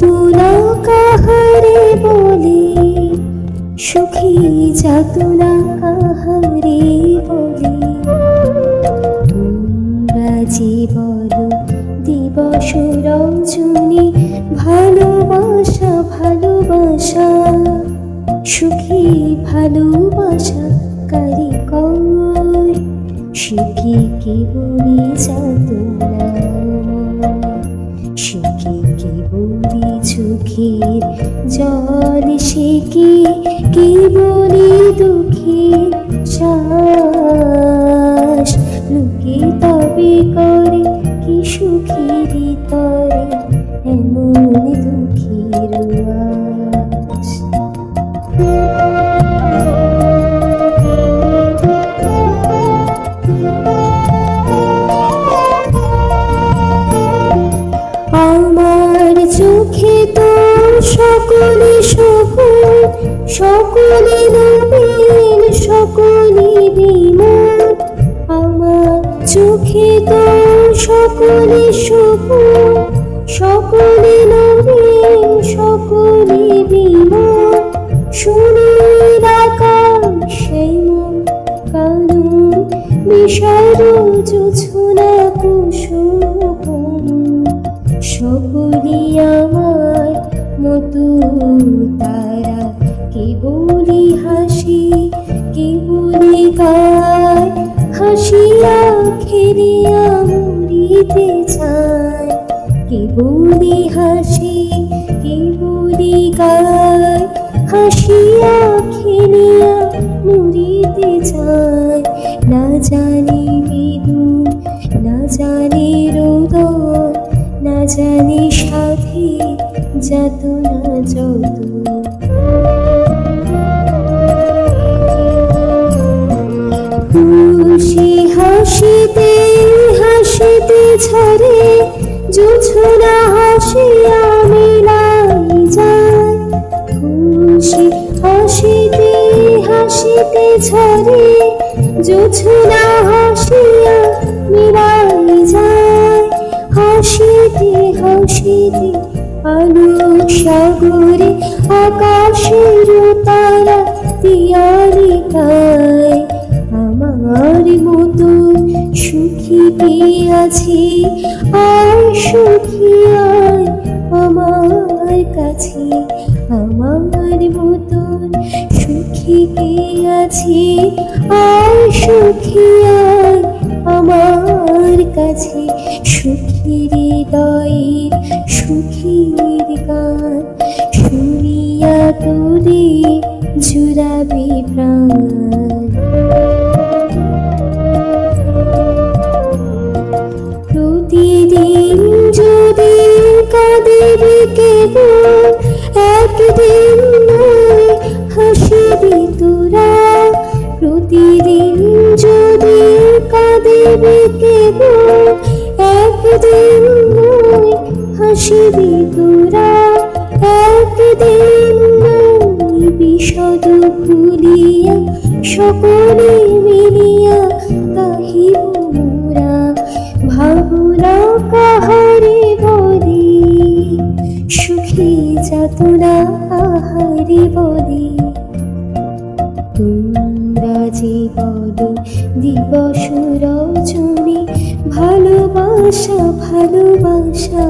তুলা কাহারে বলে? সুখী যাতনা কাহারে বলে? তোমরা যে বলো দিবস রজনী, ভালোবাসা ভালোবাসা। সুখী ভালোবাসা কারিকর সুখী কি বলি যাতনা চোখের জল সে কি কি বলি দুঃখের শ্বাস? তবে করে কি সুখের তরে সকলে সকল, সকলে নবীন, সকলে বিমান আমার চোখে তো সকলে সকল, সকলে নবীন, সকলে বিমান শুনির আকাশ মন কানুন বিষাদ জোছনা কুসুম। সকলি আমার মতো তারা কে বলি হাসি, কে বলি গায়? হাসিয়া খেলিয়া মরিতে চায়। কে বলি হাসি, কে বলি গায়? হাসিয়া খেলিয়া মরিতে চায়। না জানি বিদুর না জানি রোদন, না জানি সাথী যত। না যত খুশি হাসিতে হাসিতে ঝরে, জোছনা হাসিয়া মিলাই যায় খুশি হাসিতে হাসিতে ঝরে, জোছনা হাসিয়া মিলাই যায় হাসিতে হাসিতে আলো সাগরে আকাশের তারা তিয়ারি গায় আমার মতো সুখী কে আছে? আর সুখী আয় আমার কাছে। আমার মতন সুখী কে আছে? আর সুখী আয় আমার কাছে। সুখী হৃদয়ের জুড়াবে প্রাণ প্রতিদিন যদি কাঁদেবে কেবল, একদিন নয় হাসিবি তোরা প্রতিদিন যদি কাঁদেবে কেবল, একদিন নয় হাসিবি সকলে মিলিয়া গাহিব মোরা। ভাবনা কাহারে বলি, সুখী যাতনা আহারে বলি। তোমরা যে বলো, দিবস রজনী, ভালোবাসা ভালোবাসা।